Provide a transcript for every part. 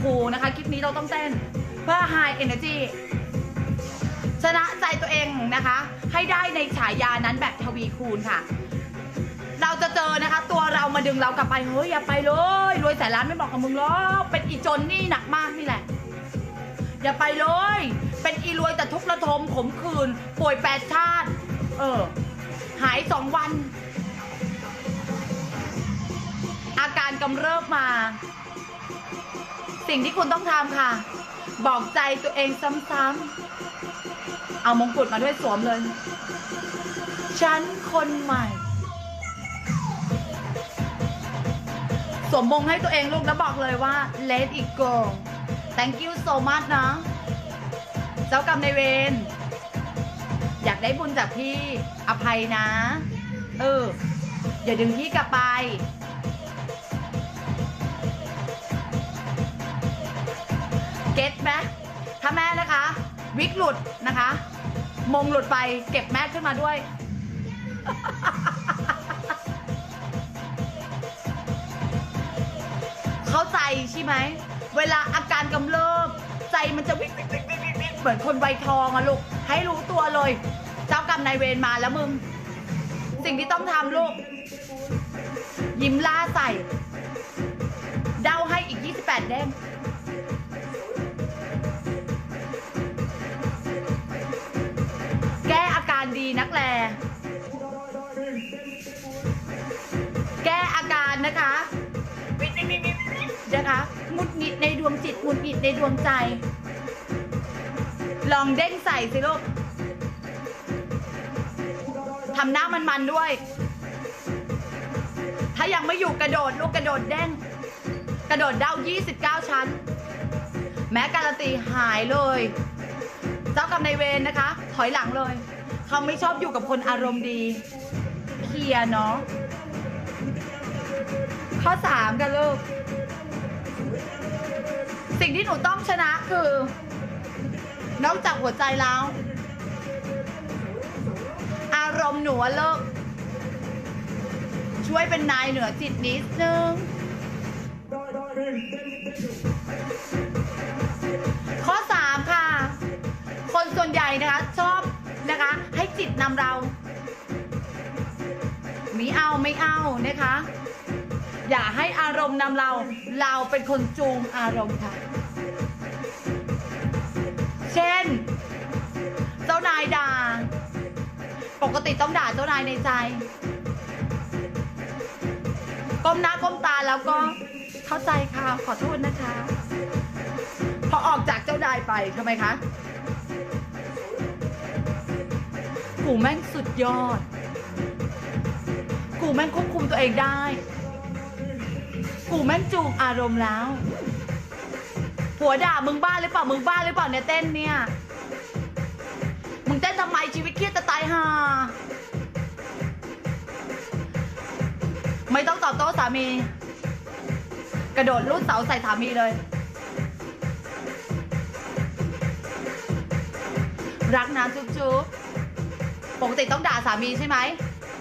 ครูนะคะ คลิปนี้เราต้องเต้น เพื่อ High Energy ชนะใจตัวเองนะคะ ให้ได้ในฉายานั้นแบบทวีคูณค่ะ เราจะเจอนะคะ ตัวเรามาดึงเรากลับไป เฮ้ย อย่าไปเลย รวยแสนล้านไม่บอกกับมึงหรอกเป็นอีจนนี่หนักมากนี่แหละ อย่าไปเลย เป็นอีรวยแต่ทุกข์ระทมขมขื่นป่วยแปดชาติ เออ หายสองวัน อาการกำเริบมา สิ่งที่คุณต้องทำค่ะ บอกใจตัวเองซ้ำๆ เอามงกุฎมาด้วยสวมเลย ฉันคนใหม่ สวมมงให้ตัวเองลูกแล้วบอกเลยว่า let it go thank you so much นะ เจ้ากรรมในายเวร อยากได้บุญจากพี่ อภัยนะ เออ อย่าดึงพี่กลับไป เก็ตไหมถ้าแม่นะคะ วิกหลุดนะคะ มงหลุดไปเก็บแม่ขึ้นมาด้วย เข้าใจใช่ไหม เวลาอาการกำเริบ ใจมันจะวิกวิกวิกวิกวิกเหมือนคนใบทองอะลูก ให้รู้ตัวเลย เจ้ากรรมนายเวรมาแล้วมึง สิ่งที่ต้องทำลูก ยิ้มล่าใส่ เดาให้อีก 28 เด้ง ในดวงจิตหงุดหงิดในดวงใจ ลองเด้งใส่สิลูกทำหน้ามันๆด้วย ถ้ายังไม่อยู่กระโดดลูกกระโดดเด้ง กระโดดเด้า29 ชั้น แม้การันตีหายเลย เจ้ากรรมนายเวรนะคะ ถอยหลังเลย เขาไม่ชอบอยู่กับคนอารมณ์ดี เคลียเนาะข้อสามกันลูก สิ่งที่หนูต้องชนะคือ นอกจากหัวใจแล้ว อารมณ์หนูเลิก ช่วยเป็นนายเหนือจิตนิดนึง ข้อ3ค่ะ คนส่วนใหญ่นะคะ ชอบนะคะ ให้จิตนำเรา มีเอาไม่เอานะคะ อย่าให้อารมณ์นำเรา เราเป็นคนจูงอารมณ์ค่ะ เช่น เจ้านายด่า ปกติต้องด่าเจ้านายในใจ ก้มหน้าก้มตาแล้วก็เข้าใจค่ะ ขอโทษนะคะ พอออกจากเจ้านายไปทำไมคะกูแม่งสุดยอด กูแม่งควบคุมตัวเองได้ กูแม่งจูงอารมณ์แล้ว ผัวด่ามึงบ้าหรือเปล่า มึงบ้าหรือเปล่าเนี่ยเต้นเนี่ย มึงเต้นทำไมชีวิตเครียดจะตายห่า ไม่ต้องตอบโต้สามี กระโดดลูดเสาใส่สามีเลย รักนะจุ๊บจุ๊บปกติต้องด่าสามีใช่ไหม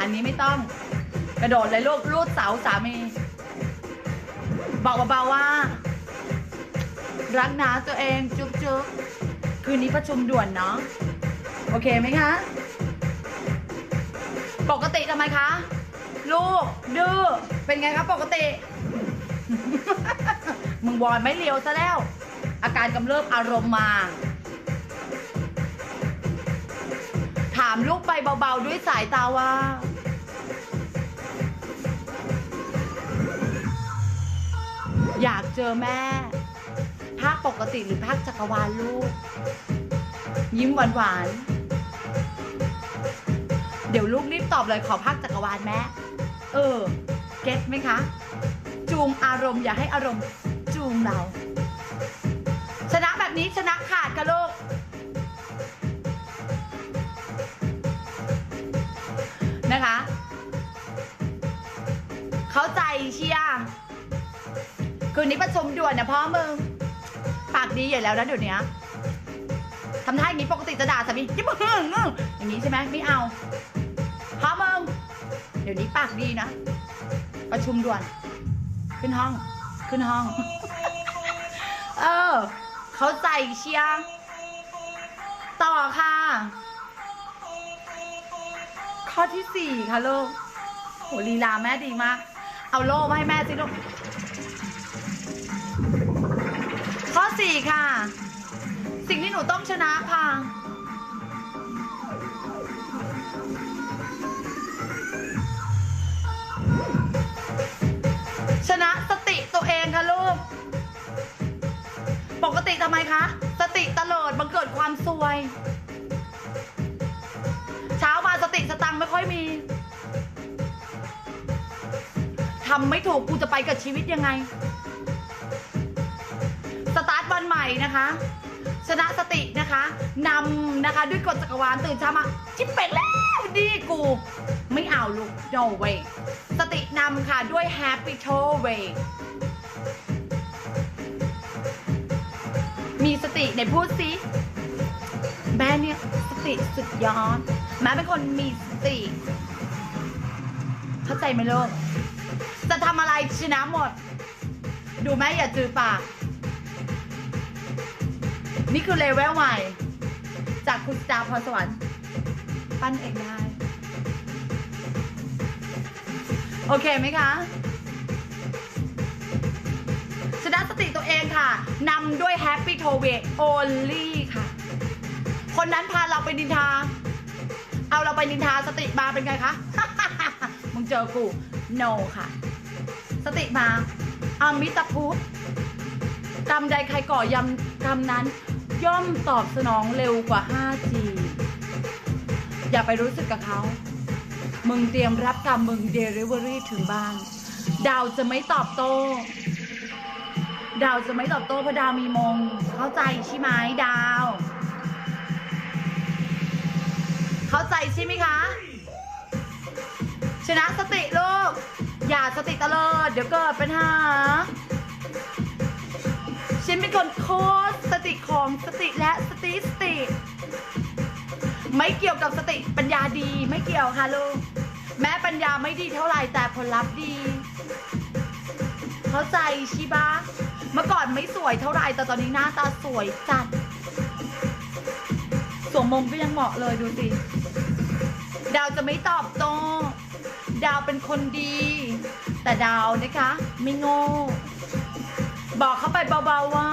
อันนี้ไม่ต้อง กระโดดเลยลูกลูดเสาสามี บอกเบาๆว่า รักนะตัวเองจุ๊บจุ๊บคืนนี้ประชุมด่วนเนาะโอเคไหมคะ ปกติทำไมคะ ลูก ดื้อเป็นไงครับปกติ มึงวอนไม่เลียวซะแล้ว อาการกำเริบอารมณ์มา ถามลูกไปเบาๆด้วยสายตาว่า เจอแม่ ภาคปกติหรือภาคจักรวาลลูก ยิ้มหวานๆเดี๋ยวลูกรีบตอบเลยขอภาคจักรวาลแม่เออ เก็ตไหมคะ จูงอารมณ์อย่าให้อารมณ์จูงเรา ชนะแบบนี้ชนะขาดค่ะลูกนะคะ เข้าใจเชียร์ คืนนี้ประชุมด่วนนะพ่อมึง ปากดีใหญ่แล้วนะเดี๋ยวนี้ทำท่าอย่างนี้ปกติจะด่าสามียิ่งมึงอย่างนี้ใช่ไหมไม่เอาพ่อมึง เดี๋ยวนี้ปากดีนะ ประชุมด่วน ขึ้นห้อง ขึ้นห้อง เออ เขาใจเชียร์ต่อค่ะ ข้อที่สี่ค่ะลูกโหลีลาแม่ดีมาก เอาโล่มาให้แม่สิลูก สี่ค่ะ สิ่งที่หนูต้องชนะค่ะ ชนะสติตัวเองค่ะลูก ปกติทำไมคะ สติตเลิดบังเกิดความซวย เช้ามาสติสตังไม่ค่อยมีทำไม่ถูกกูจะไปกับชีวิตยังไง นใหม่นะคะ ชนะสตินะคะนำนะคะด้วยกฎจักรวาลตื่นเช้ามาชิบเป็ดแล้วนี่กู ไม่เอาลูก no way สตินำค่ะด้วย happy t o way มีสติในพูดสิแม่เนี่ยสติสุดยอดแม่เป็นคนมีสติ เข้าใจไหมลูกจะทำอะไรชนะหมด ดูแม่อย่าจือปาก นี่คือเลเวลใหม่ จากคุณจาพรสวรรค์ปั้นเองได้ โอเคไหมคะชนะสติตัวเองค่ะนำด้วย Happy t o w a y Only ค่ะ คนนั้นพาเราไปนินทา เอาเราไปนินทาสติมาเป็นไงคะ มึงเจอกู no ค่ะ สติมาอามิตรพุทธกรรมใดใครก่อยำกรรมนั้น ย่อมตอบสนองเร็วกว่า 5G อย่าไปรู้สึกกับเขา มึงเตรียมรับกรรมมึงเดลิเวอรี่ถึงบ้าน ดาวจะไม่ตอบโต้ ดาวจะไม่ตอบโต้เพราะดาวมีมง เข้าใจใช่ไหมดาว เข้าใจใช่ไหมคะ ชนะสติลูก อย่าสติตะเลิดเดี๋ยวเกิดปัญหา ฉันเป็นคนโค้ชสติของสติและสติสติ ไม่เกี่ยวกับสติปัญญาดีไม่เกี่ยวค่ะลูกแม้ปัญญาไม่ดีเท่าไหร่แต่ผลลัพธ์ดี เข้าใจชิบะเมื่อก่อนไม่สวยเท่าไหร่แต่ตอนนี้หน้าตาสวยจัดสวมมงก็ยังเหมาะเลยดูสิดาวจะไม่ตอบโต้ดาวเป็นคนดี แต่ดาวนะคะ ไม่โง่ บอกเขาไปเบาๆว่า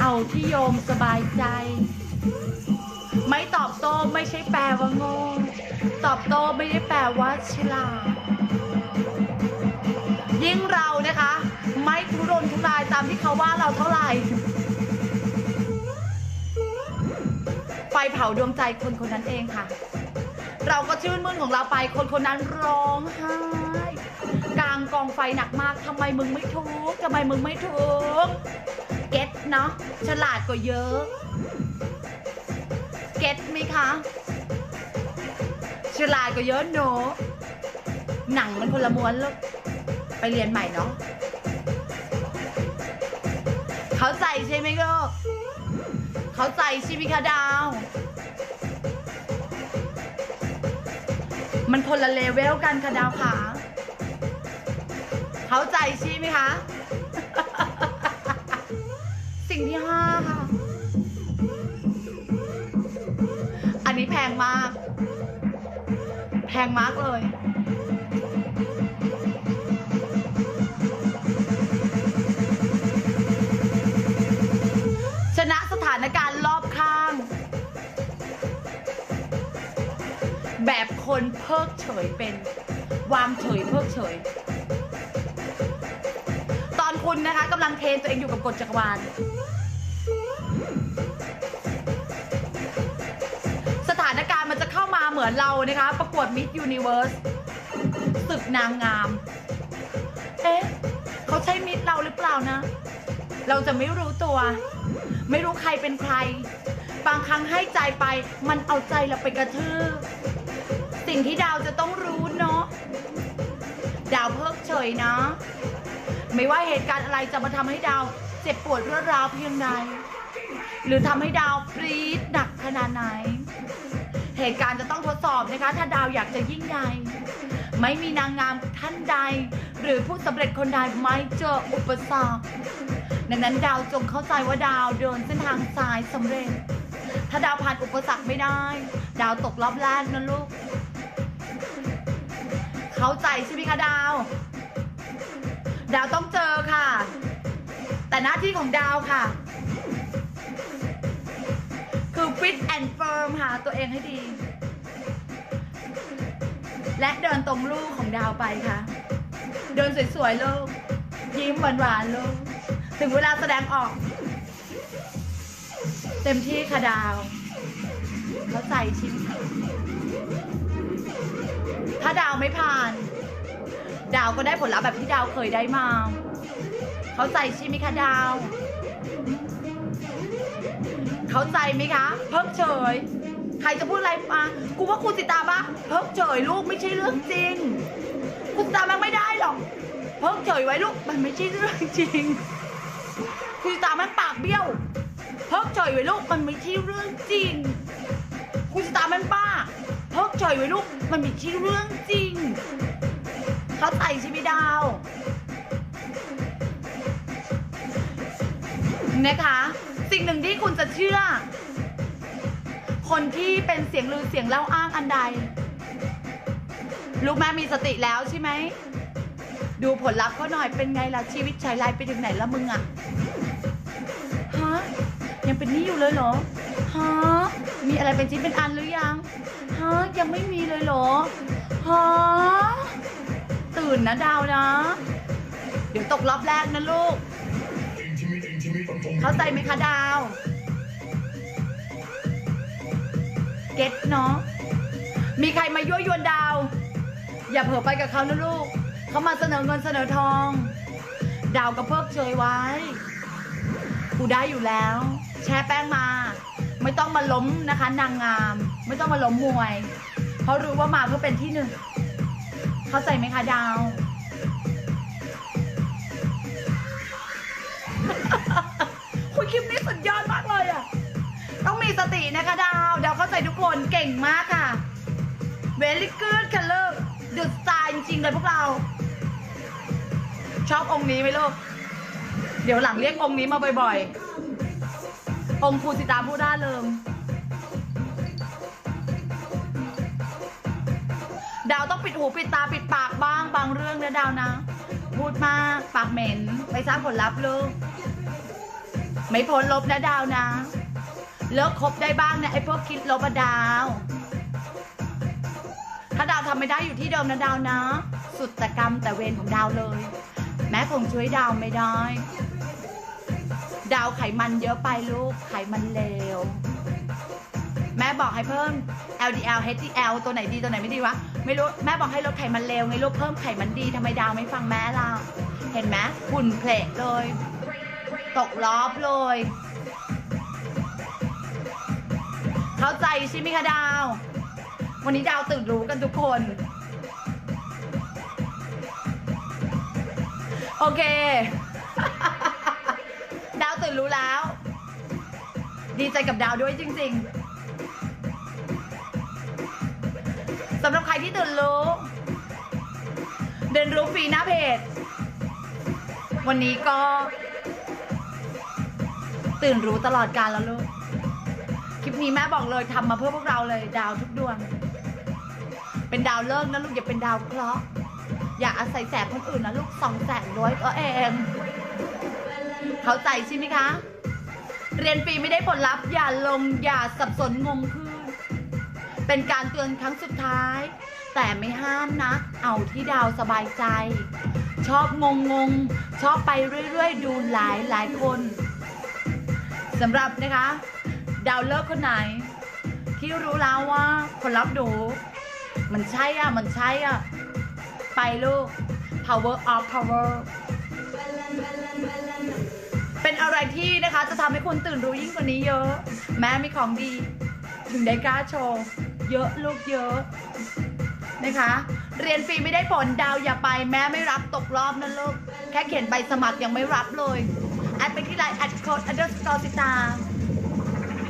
เอาที่โยมสบายใจ ไม่ตอบโต้ไม่ใช่แปลว่าโง่ตอบโต้ไม่ได้แปลว่าฉลาดยิ่งเรานะคะ ไม่ทุรนทุรายตามที่เขาว่าเราเท่าไหร่ไฟเผาดวงใจคนคนนั้นเองค่ะ เราก็ชื่นมื่นของเราไปคนคนนั้นร้องไห้ กองไฟหนักมากทำไมมึงไม่ทุกข์ทำไมมึงไม่ทุกข์เก็ตเนาะฉลาดกว่าเยอะ เก็ตไหมคะ ฉลาดกว่าเยอะโนหนังมันคนละม้วนลูกไปเรียนใหม่เนาะเข้าใจใช่ไหมลูกเข้าใจใช่ไหมคะดาว มันคนละเลเวลกันค่ะดาวขา เข้าใจใช่ไหมคะ สิ่งที่ห้าค่ะ อันนี้แพงมาก แพงมากเลย ชนะสถานการณ์รอบข้าง แบบคนเพิกเฉยเป็น วางเฉยเพิกเฉย คุณนะคะกำลังเทรนตัวเองอยู่กับกฎจักรวาล สถานการณ์มันจะเข้ามาเหมือนเรานะคะ ประกวดมิ s ยูนิเวิร์สศึกนางงาม เอ๊ะเขาใช่มิตรเราหรือเปล่านะ เราจะไม่รู้ตัว ไม่รู้ใครเป็นใคร บางครั้งให้ใจไป มันเอาใจเราไปกระทืบสิ่งที่ดาวจะต้องรู้เนาะดาวเพิกเฉยนะ ไม่ว่าเหตุการณ์ อะไรจะมาทำให้ดาวเจ็บปวดเรวดร้าวเพียงใดหรือทำให้ดาวปรี๊ดหนักขนาดไหน เหตุการณ์จะต้องทดสอบนะคะ ถ้าดาวอยากจะยิ่งใหญ่ไม่มีนางงามท่านใด หรือผู้สำเร็จคนใดไม่เจออุปสรรคดังนั้นดาวจงเข้าใจว่าดาวเดินเส้นทางสายสำเร็จ ถ้าดาวผ่านอุปสรรคไม่ได้ ดาวตกรอบแรกนะลูก เข้าใจใช่ไหมคะดาว ดาวต้องเจอค่ะ แต่หน้าที่ของดาวค่ะ คือ fit and firm หาตัวเองให้ดี และเดินตรงลูกของดาวไปค่ะ เดินสวยๆลูก ยิ้มหวานๆลูก ถึงเวลาแสดงออก เต็มที่ค่ะดาวเข้าใจชิมถ้าดาวไม่ผ่าน ดาวก็ได้ผลลัพธ์แบบที่ดาวเคยได้มา เข้าใจใช่ไหมคะดาว เข้าใจไหมคะ เพิกเฉย ใครจะพูดอะไรมากูว่าคุณสิตาปะเพิกเฉยลูกไม่ใช่เรื่องจริงคุณสิตามันไม่ได้หรอก เพิกเฉยไว้ลูกมันไม่ใช่เรื่องจริงคุณสิตามันปากเบี้ยว เพิกเฉยไว้ลูกมันไม่ใช่เรื่องจริงคุณสิตามันบ้าเพิกเฉยไว้ลูกมันไม่ใช่เรื่องจริง เขาใจใช่ไหมดาวนะคะ สิ่งหนึ่งที่คุณจะเชื่อ คนที่เป็นเสียงลือเสียงเล่าอ้างอันใด ลูกแม่มีสติแล้วใช่ไหม ดูผลลัพธ์เขาหน่อยเป็นไงล่ะ ชีวิตชายไลไปถึงไหนแล้วมึงอะฮะยังเป็นนี้อยู่เลยเหรอฮะมีอะไรเป็นชิ้นเป็นอันหรือยังฮะยังไม่มีเลยเหรอฮะ ตื่นนะดาวนะ เดี๋ยวตกรอบแรกนะลูก เข้าใจไหมคะดาว เก็ตเนาะ มีใครมายั่วยวนดาว อย่าเผลอไปกับเขานะลูก เขามาเสนอเงินเสนอทอง ดาวกระเพิกเฉยไว้ กูได้อยู่แล้ว แช่แป้งมา ไม่ต้องมาล้มนะคะ นางงาม ไม่ต้องมาล้มมวย เพราะรู้ว่ามาเพื่อเป็นที่หนึ่ง เข้าใจไหมคะดาว คุณคลิปนี้สุดยอดมากเลยอะ ต้องมีสตินะคะดาว ดาวเข้าใจทุกคนเก่งมากค่ะ very good ค่ะลูกดุดตล์จริงๆเลยพวกเรา ชอบองค์นี้ไหมลูก เดี๋ยวหลังเรียกองค์นี้มาบ่อยๆ องค์ครูสิตาผู้ร่าเริง ต้องปิดหูปิดตาปิดปากบ้างบางเรื่องนะดาวนะ พูดมากปากเหม็นไปสร้างผลลัพธ์ลูกไม่พ้นลบนะดาวนะ เลิกคบได้บ้างนะไอ้พวกคิดลบอะดาว ถ้าดาวทำไม่ได้อยู่ที่เดิมนะดาวนะ สุดแต่กรรมแต่เวรของดาวเลย แม้คงช่วยดาวไม่ได้ ดาวไขมันเยอะไปลูกไขมันเลว แม่บอกให้เพิ่ม LDL HDL ตัวไหนดีตัวไหนไม่ดีวะ ไม่รู้แม่บอกให้ลดไขมันเลวไงลูกเพิ่มไขมันดีทำไมดาวไม่ฟังแม่ล่ะ เห็นไหมหุ่นเพลทเลย ตกรอบเลย เข้าใจใช่ไหมคะดาว วันนี้ดาวตื่นรู้กันทุกคน โอเค ดาวตื่นรู้แล้ว ดีใจกับดาวด้วยจริง ๆ สำหรับใครที่ตื่นรู้เดินรู้ฟรีหน้าเพจ วันนี้ก็ ตื่นรู้ตลอดการแล้วลูก คลิปนี้แม่บอกเลยทำมาเพื่อพวกเราเลย ดาวทุกดวง เป็นดาวเลิกนะลูกอย่าเป็นดาวเคราะห์อย่าอาศัยแสงคนอื่นนะลูกสองแสงร้อยก็เอง เข้าใจใช่ไหมคะ เรียนฟรีไม่ได้ผลลัพธ์อย่าลงอย่าสับสนงงคือ เป็นการเตือนครั้งสุดท้าย แต่ไม่ห้ามนะ เอาที่ดาวสบายใจ ชอบงงงๆชอบไปเรื่อยๆ ดูหลายหลายคนสำหรับนะคะ ดาวเลิกคนไหน ที่รู้แล้วว่าผลลัพธ์หนูมันใช่อะ มันใช่อะ ไปลูก power of power เป็นอะไรที่นะคะจะทำให้คุณตื่นรู้ยิ่งกว่านี้เยอะ แม้มีของดี ถึงได้กล้าโชว์ เยอะลูกเยอะนะคะ เรียนฟรีไม่ได้ผลดาวอย่าไปแม้ไม่รับตกรอบนะลูกแค่เขียนใบสมัครยังไม่รับเลยแอดไปที่ไลน์แอดโค้ด underscore สิตา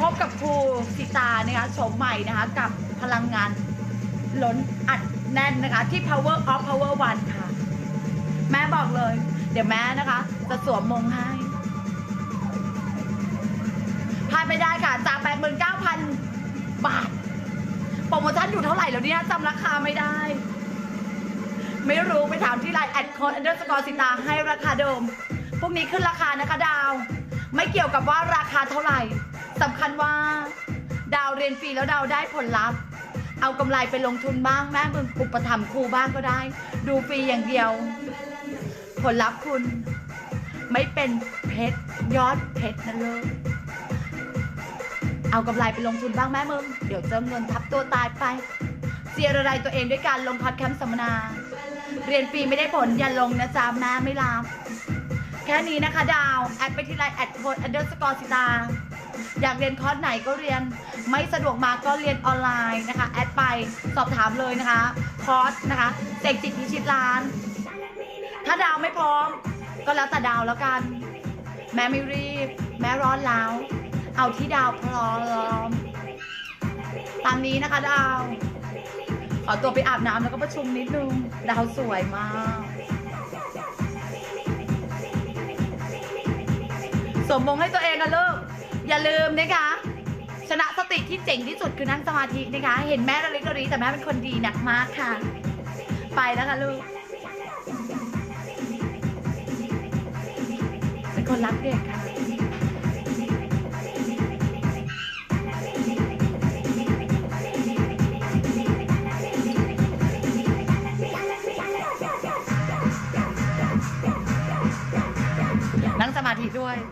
พบกับครูสิตานะคะโฉมใหม่นะคะกับพลังงานล้นอัดแน่นนะคะที่ power of power one ค่ะ แม่บอกเลย เดี๋ยวแม่นะคะ จะสวมมงให้พลาดไม่ได้ค่ะจาก 89,000 บาท โปรโมชั่นอยู่เท่าไหร่แล้วเนี่ยจำราคาไม่ได้ ไม่รู้ไปถามที่ไลน์แอดคอนอันเดอร์สกอร์สิตาให้ราคาเดิมพวกนี้ขึ้นราคานะคะดาว ไม่เกี่ยวกับว่าราคาเท่าไหร่สำคัญว่า ดาวเรียนฟรีแล้วดาวได้ผลลัพธ์ เอากำไรไปลงทุนบ้างแม่มึงอุปถัมภ์ครูบ้างก็ได้ ดูฟรีอย่างเดียว ผลลัพธ์คุณ ไม่เป็นเพชรยอดเพชรนะเลิก เอากำไรไปลงทุนบ้างแม่มึง เดี๋ยวเจอเงินทับตัวตายไป เสียอะไรตัวเองด้วยการลงพอดแคสต์สัมมนา เรียนฟรีไม่ได้ผลอย่าลงนะจ๊ะแม่ไม่รับแค่นี้นะคะดาว แอดไปที่ไลน์แอดโค้ดอันเดอร์สกอร์สิตา อยากเรียนคอร์สไหนก็เรียน ไม่สะดวกมาก็เรียนออนไลน์นะคะ แอดไปสอบถามเลยนะคะ คอร์สนะคะเสกจิตพิชิตล้าน ถ้าดาวไม่พร้อม ก็แล้วแต่ดาวแล้วกัน แม่ไม่รีบ แม่ร้อนแล้ว เอาที่ดาวพร้อมตามนี้นะคะ ดาว ขอตัวไปอาบน้ำแล้วก็ประชุมนิดนึง ดาวสวยมาก สมมงให้ตัวเองนะลูกอย่าลืมนะคะ ชนะสติที่เจ๋งที่สุดคือนั่งสมาธินะคะ เห็นแม่ระลิกระรีแต่แม่เป็นคนดีหนักมากค่ะ ไปแล้วค่ะลูกเป็นคนรักเด็กค่ะ do I?